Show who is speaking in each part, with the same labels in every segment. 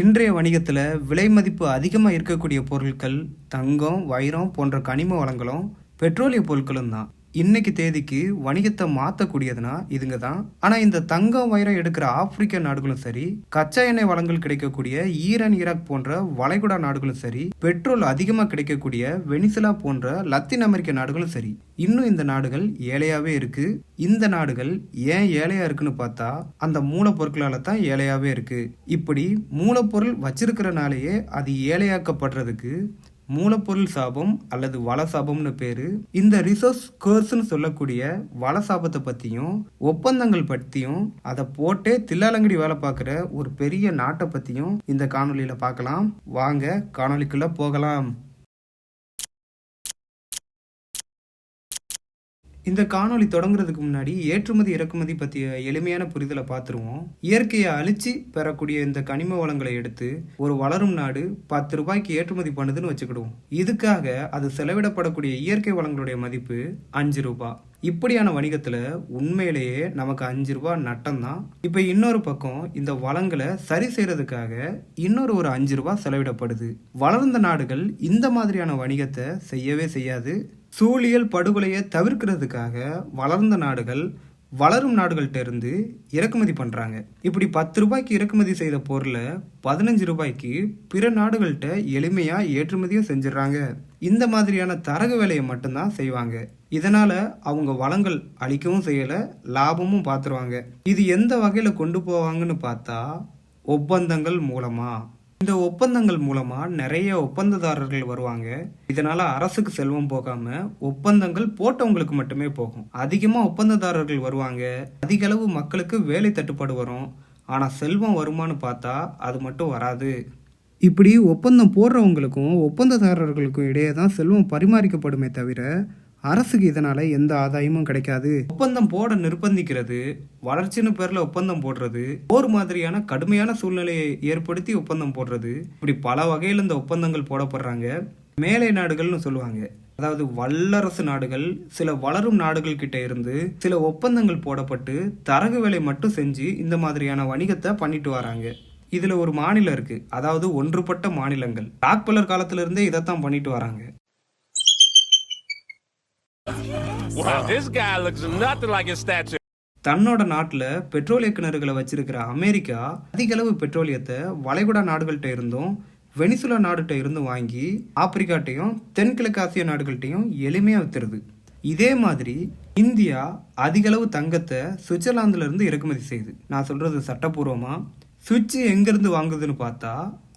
Speaker 1: இன்றைய வணிகத்தில் விலை மதிப்பு அதிகமாக இருக்கக்கூடிய பொருட்கள் தங்கம் வைரம் போன்ற கனிம வளங்களும் பெட்ரோலிய பொருட்களும் தான். இன்னைக்கு தேதிக்கு வணிகத்தை மாற்றக்கூடியதுனா இதுங்க தான். ஆனால் இந்த தங்கம் வைரம் எடுக்கிற ஆப்பிரிக்க நாடுகளும் சரி கச்சா எண்ணெய் வளங்கள் கிடைக்கக்கூடிய ஈரான் ஈராக் போன்ற வளைகுடா நாடுகளும் சரி பெட்ரோல் அதிகமாக கிடைக்கக்கூடிய வெனிசுலா போன்ற லத்தீன் அமெரிக்க நாடுகளும் சரி இன்னும் இந்த நாடுகள் ஏழையாகவே இருக்கு. இந்த நாடுகள் ஏன் ஏழையா இருக்குன்னு பார்த்தா அந்த மூலப்பொருட்களால தான் ஏழையாகவே இருக்கு. இப்படி மூலப்பொருள் வச்சிருக்கிறனாலேயே அது ஏழையாக்கப்படுறதுக்கு மூலப்பொருள் சாபம் அல்லது வள சாபம்னு பேரு. இந்த ரிசோர்ஸ் கேர்ஸ்னு சொல்லக்கூடிய வள சாபத்தை பத்தியும் ஒப்பந்தங்கள் பத்தியும் அதை போட்டே தில்லாலங்கடி வேலை பார்க்குற ஒரு பெரிய நாட்டை பத்தியும் இந்த காணொலியில பார்க்கலாம். வாங்க காணொலிக்குள்ள போகலாம். இந்த காணொளி தொடங்குறதுக்கு முன்னாடி ஏற்றுமதி இறக்குமதி பற்றிய எளிமையான புரிதலை பார்த்துருவோம் இயற்கையை அழிச்சு பெறக்கூடிய இந்த கனிம வளங்களை எடுத்து ஒரு வளரும் நாடு பத்து ரூபாய்க்கு ஏற்றுமதி பண்ணுதுன்னு வச்சுக்கிடுவோம். இதுக்காக அது செலவிடப்படக்கூடிய இயற்கை வளங்களுடைய மதிப்பு அஞ்சு ரூபாய் இப்படியான வணிகத்தில் உண்மையிலேயே நமக்கு அஞ்சு ரூபா நட்டம்தான். இப்போ இன்னொரு பக்கம் இந்த வளங்களை சரி செய்கிறதுக்காக இன்னொரு ஒரு அஞ்சு ரூபா செலவிடப்படுது. வளர்ந்த நாடுகள் இந்த மாதிரியான வணிகத்தை செய்யவே செய்யாது. சூழியல் படுகொலையை தவிர்க்கிறதுக்காக வளர்ந்த நாடுகள் வளரும் நாடுகள்கிட்ட இருந்து இறக்குமதி பண்ணுறாங்க இப்படி பத்து ரூபாய்க்கு இறக்குமதி செய்த பொருளை பதினஞ்சு ரூபாய்க்கு பிற நாடுகள்கிட்ட எளிமையாக ஏற்றுமதியும் செஞ்சிடறாங்க. இந்த மாதிரியான தரகு வேலையை மட்டும்தான் செய்வாங்க. இதனால் அவங்க வளங்கள் அழிக்கவும் செய்யலை லாபமும் பார்த்துருவாங்க இது எந்த வகையில் கொண்டு போவாங்கன்னு பார்த்தா ஒப்பந்தங்கள் மூலமாக இந்த ஒப்பந்தங்கள் மூலமா நிறைய ஒப்பந்ததாரர்கள் வருவாங்க. இதனால அரசுக்கு செல்வம் போகாம ஒப்பந்தங்கள் போட்டவங்களுக்கு மட்டுமே போகும். அதிகமா ஒப்பந்ததாரர்கள் வருவாங்க. அதிக அளவு மக்களுக்கு வேலை தட்டுப்பாடு வரும். ஆனா செல்வம் வருமானு பார்த்தா அது மட்டும் வராது. இப்படி ஒப்பந்தம் போடுறவங்களுக்கும் ஒப்பந்ததாரர்களுக்கும் இடையே தான் செல்வம் பரிமாறிக்கப்படுமே தவிர அரசுக்கு இதனால் எந்த ஆதாயமும் கிடைக்காது. ஒப்பந்தம் போட நிர்பந்திக்கிறது வளர்ச்சின்னு பேரில் ஒப்பந்தம் போடுறது போர் மாதிரியான கடுமையான சூழ்நிலையை ஏற்படுத்தி ஒப்பந்தம் போடுறது இப்படி பல வகையில் இந்த ஒப்பந்தங்கள் போடப்படுறாங்க. மேலை நாடுகள்னு சொல்லுவாங்க. அதாவது வல்லரசு நாடுகள் சில வளரும் நாடுகள் கிட்ட இருந்து சில ஒப்பந்தங்கள் போடப்பட்டு தரகு வேலை மட்டும் செஞ்சு இந்த மாதிரியான வணிகத்தை பண்ணிட்டு வராங்க. இதுல ஒரு மாநிலம் இருக்கு. அதாவது ஒன்றுபட்ட மாநிலங்கள். ராக்பலர் காலத்திலிருந்தே இதைத்தான் பண்ணிட்டு வராங்க. தன்னோட நாட்டில் பெட்ரோலிய கிணறுகளை வச்சிருக்கிற அமெரிக்கா அதிக அளவு பெட்ரோலியத்தை வளைகுடா நாடுகள்கிட்ட இருந்தும் வெனிசுலா நாடுகிட்ட இருந்தும் வாங்கி ஆப்பிரிக்காட்டையும் தென்கிழக்கு ஆசிய நாடுகள்கிட்டையும் எளிமையாக வித்துருது. இதே மாதிரி இந்தியா அதிக அளவு தங்கத்தை சுவிட்சர்லாந்துல இருந்து இறக்குமதி செய்யுது நான் சொல்றது சட்டப்பூர்வமா? சுவிட்ச் எங்கேருந்து வாங்குதுன்னு பார்த்தா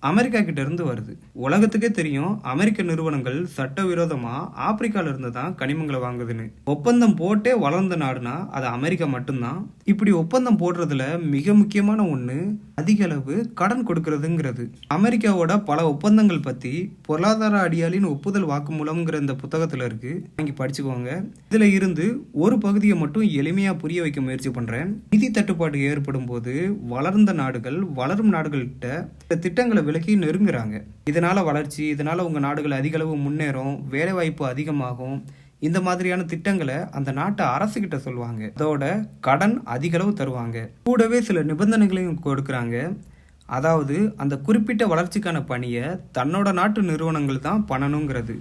Speaker 1: அமெரிக்கா கிட்ட இருந்து வருது. உலகத்துக்கே தெரியும் அமெரிக்க நிறுவனங்கள் சட்டவிரோதமா ஆப்பிரிக்கால இருந்து தான் கனிமங்களை வாங்குதுன்னு. ஒப்பந்தம் போட்டே வளர்ந்த நாடுனா அது அமெரிக்கா மட்டும்தான். இப்படி ஒப்பந்தம் போடுறதுல மிக முக்கியமான ஒண்ணு அதிக அளவு கடன் கொடுக்கறதுங்கிறது. அமெரிக்காவோட பல ஒப்பந்தங்கள் பத்தி பொருளாதார அடியாளின் ஒப்புதல் வாக்குமூலம்ங்கிற இந்த புத்தகத்துல இருக்கு. வாங்கி படிச்சுக்கோங்க. இதுல இருந்து ஒரு பகுதியை மட்டும் எளிமையா புரிய வைக்க முயற்சி பண்றேன். நிதி தட்டுப்பாடு ஏற்படும் போது வளர்ந்த நாடுகள் வளரும் நாடுகள்கிட்ட இந்த திட்டங்களை விலக்கி நெருங்குறாங்க. இதனால வளர்ச்சி இதனால உங்க நாடுகள் அதிக அளவு முன்னேறும் வேலை வாய்ப்பு அதிகமாகும். இந்த மாதிரியான திட்டங்களை அந்த நாட்டு அரசுகிட்ட சொல்லுவாங்க. அதோட கடன் அதிக அளவு தருவாங்க. கூடவே சில நிபந்தனைகளையும் கொடுக்குறாங்க. அதாவது அந்த குறிப்பிட்ட வளர்ச்சிக்கான பணியை தன்னோட நாட்டு நிறுவனங்கள் தான் பண்ணணுங்கிறது.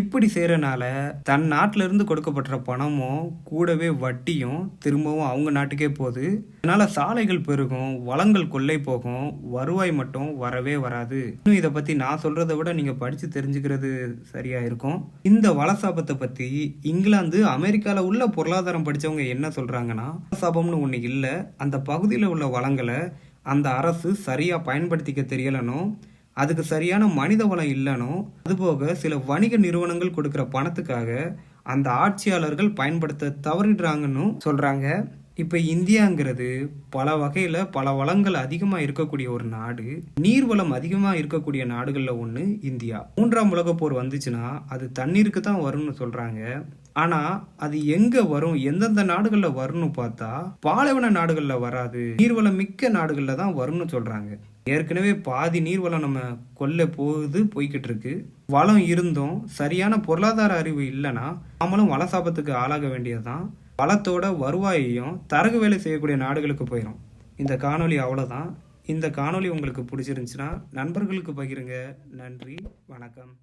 Speaker 1: இப்படி செய்கிறனால தன் நாட்டிலிருந்து கொடுக்கப்படுற பணமும் கூடவே வட்டியும் திரும்பவும் அவங்க நாட்டுக்கே போகுது. அதனால் சாலைகள் பெருகும் வளங்கள் கொள்ளை போகும் வருவாய் மட்டும் வரவே வராது. இன்னும் இதை பற்றி நான் சொல்கிறத விட நீங்கள் படித்து தெரிஞ்சுக்கிறது சரியாக இருக்கும். இந்த வளசாபத்தை பற்றி இங்கிலாந்து அமெரிக்காவில் உள்ள பொருளாதாரம் படித்தவங்க என்ன சொல்கிறாங்கன்னா வளசாபம்னு ஒன்று இல்லை. அந்த பகுதியில் உள்ள வளங்களை அந்த அரசு சரியாக பயன்படுத்திக்க தெரியலனும் அதுக்கு சரியான மனித வளம் இல்லைனோ அதுபோக சில வணிக நிறுவனங்கள் கொடுக்குற பணத்துக்காக அந்த ஆட்சியாளர்கள் பயன்படுத்த தவறிடுறாங்கன்னு சொல்கிறாங்க இப்போ இந்தியாங்கிறது பல வகையில் பல வளங்கள் அதிகமாக இருக்கக்கூடிய ஒரு நாடு. நீர் வளம் அதிகமாக இருக்கக்கூடிய நாடுகளில் ஒன்று இந்தியா. மூன்றாம் உலகப்போர் வந்துச்சுன்னா அது தண்ணீருக்கு தான் வரும்னு சொல்கிறாங்க ஆனால் அது எங்கே வரும்? எந்தெந்த நாடுகளில் வரும்னு பார்த்தா பாலைவன நாடுகளில் வராது. நீர்வளம் மிக்க நாடுகளில் தான் வரும்னு சொல்கிறாங்க ஏற்கனவே பாதி நீர்வளம் நம்ம கொல்ல போகுது போய்கிட்டு இருக்கு வளம் இருந்தும் சரியான பொருளாதார அறிவு இல்லைன்னா நாமளும் வளசாபத்துக்கு ஆளாக வேண்டியதுதான். வளத்தோட வருவாயையும் தரகு வேலை செய்யக்கூடிய நாடுகளுக்கு போயிடும் இந்த காணொளி அவ்வளோதான் இந்த காணொளி உங்களுக்கு பிடிச்சிருந்துச்சுன்னா நண்பர்களுக்கு பகிருங்க. நன்றி வணக்கம்.